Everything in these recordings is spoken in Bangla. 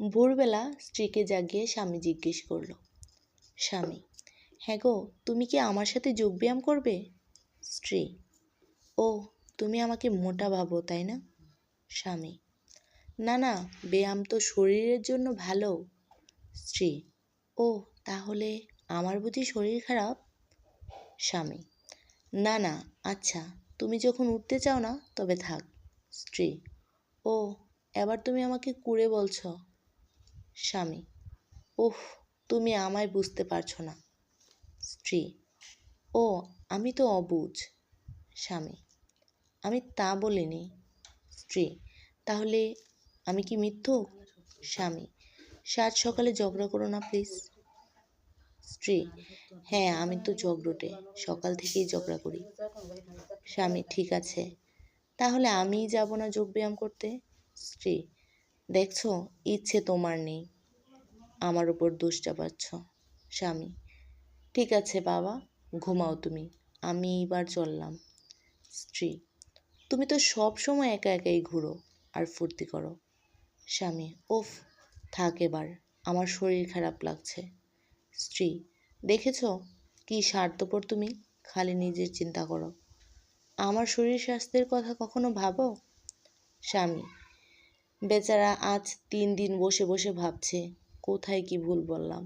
ভোরবেলা স্ত্রীকে জাগিয়ে স্বামী জিজ্ঞেস করল, স্বামী হ্যাঁ গো, তুমি কি আমার সাথে যোগব্যায়াম করবে? স্ত্রী, ও, তুমি আমাকে মোটা ভাবো, তাই না? স্বামী, না না, ব্যায়াম তো শরীরের জন্য ভালো। স্ত্রী, ও, তাহলে আমার বুঝি শরীর খারাপ? স্বামী, না না আচ্ছা তুমি যখন উঠতে চাও না, তবে থাক। স্ত্রী, ও, এবার তুমি আমাকে কুড়ে বলছো। স্বামী। ওহ তুমি আমায় বুঝতে পারছ না। স্ত্রী। ও, আমি তো অবুঝ। স্বামী। আমি তা বলিনি। স্ত্রী, তাহলে আমি কি মিথ্যুক স্বামী। সাত সকালে ঝগড়া করো না, প্লিজ। স্ত্রী। হ্যাঁ আমি তো ঝগড়টে। সকাল থেকেই ঝগড়া করি। স্বামী, ঠিক আছে। তাহলে আমিই যাব না যোগব্যায়াম করতে? স্ত্রী। দেখছ? ইচ্ছে তোমার নেই। আমার উপর দোষ চাপাচ্ছ, স্বামী। ঠিক আছে বাবা, ঘুমাও তুমি। আমি এবার চললাম। স্ত্রী, তুমি তো সব সময় একা একাই ঘুরো আর ফুর্তি করো। স্বামী ওফ থাক এবার, আমার শরীর খারাপ লাগছে। স্ত্রী, দেখেছ? কি স্বার্থপর তুমি? খালি নিজের চিন্তা করো। আমার শরীর স্বাস্থ্যের কথা কখনো ভাবো? স্বামী বেচারা আজ তিন দিন বসে বসে ভাবছে, কোথায় কি ভুল বললাম।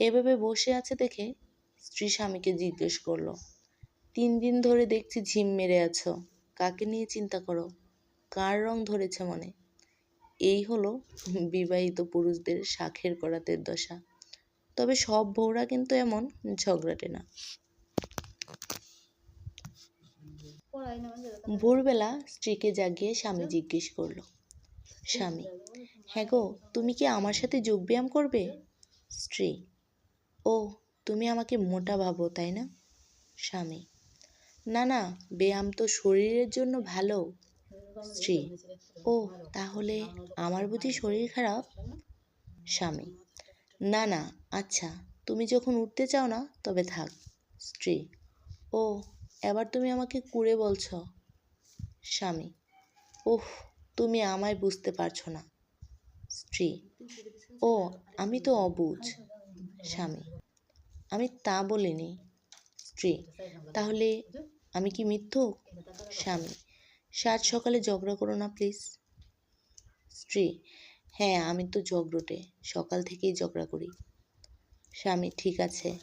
এভাবে বসে আছে দেখে স্ত্রী স্বামীকে জিজ্ঞেস করল, তিন দিন ধরে দেখছি ঝিম মেরে আছো, কাকে নিয়ে চিন্তা করো? কার রং ধরেছে মনে? এই হলো বিবাহিত পুরুষদের শাখের করাতের দশা। তবে সব বউরা কিন্তু এমন ঝগড়াটে না ভোরবেলা স্ত্রীকে জাগিয়ে স্বামী জিজ্ঞেস করল স্বামী। হ্যাঁ গো, তুমি কি আমার সাথে যোগব্যায়াম করবে? স্ত্রী। ও, তুমি আমাকে মোটা ভাবো, তাই না? স্বামী। না না, ব্যায়াম তো শরীরের জন্য ভালো। স্ত্রী। ও, তাহলে আমার বুঝি শরীর খারাপ? স্বামী। না না আচ্ছা তুমি যখন উঠতে চাও না, তবে থাক। স্ত্রী। ও, এবার তুমি আমাকে কুড়ে বলছ। স্বামী। ওহ তুমি আমায় বুঝতে পারছ না। স্ত্রী। ও, আমি তো অবুঝ। স্বামী। আমি তা বলিনি। স্ত্রী, তাহলে আমি কি মিথ্যুক? স্বামী, সাত সকালে ঝগড়া করো না, প্লিজ। স্ত্রী হ্যাঁ আমি তো ঝগড়টে, সকাল থেকেই ঝগড়া করি। স্বামী, ঠিক আছে।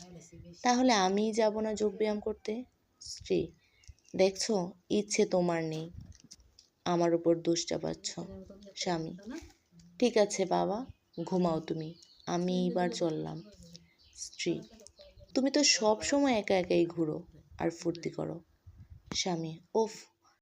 তাহলে আমিই যাব না যোগব্যায়াম করতে? স্ত্রী, দেখছ, ইচ্ছে তোমার নেই। আমার উপর দোষ চাপাচ্ছ স্বামী। ঠিক আছে বাবা, ঘুমাও তুমি। আমি এইবার চললাম। স্ত্রী, তুমি তো সব সময় একা একাই ঘুরো আর ফুর্তি করো। স্বামী, ওফ।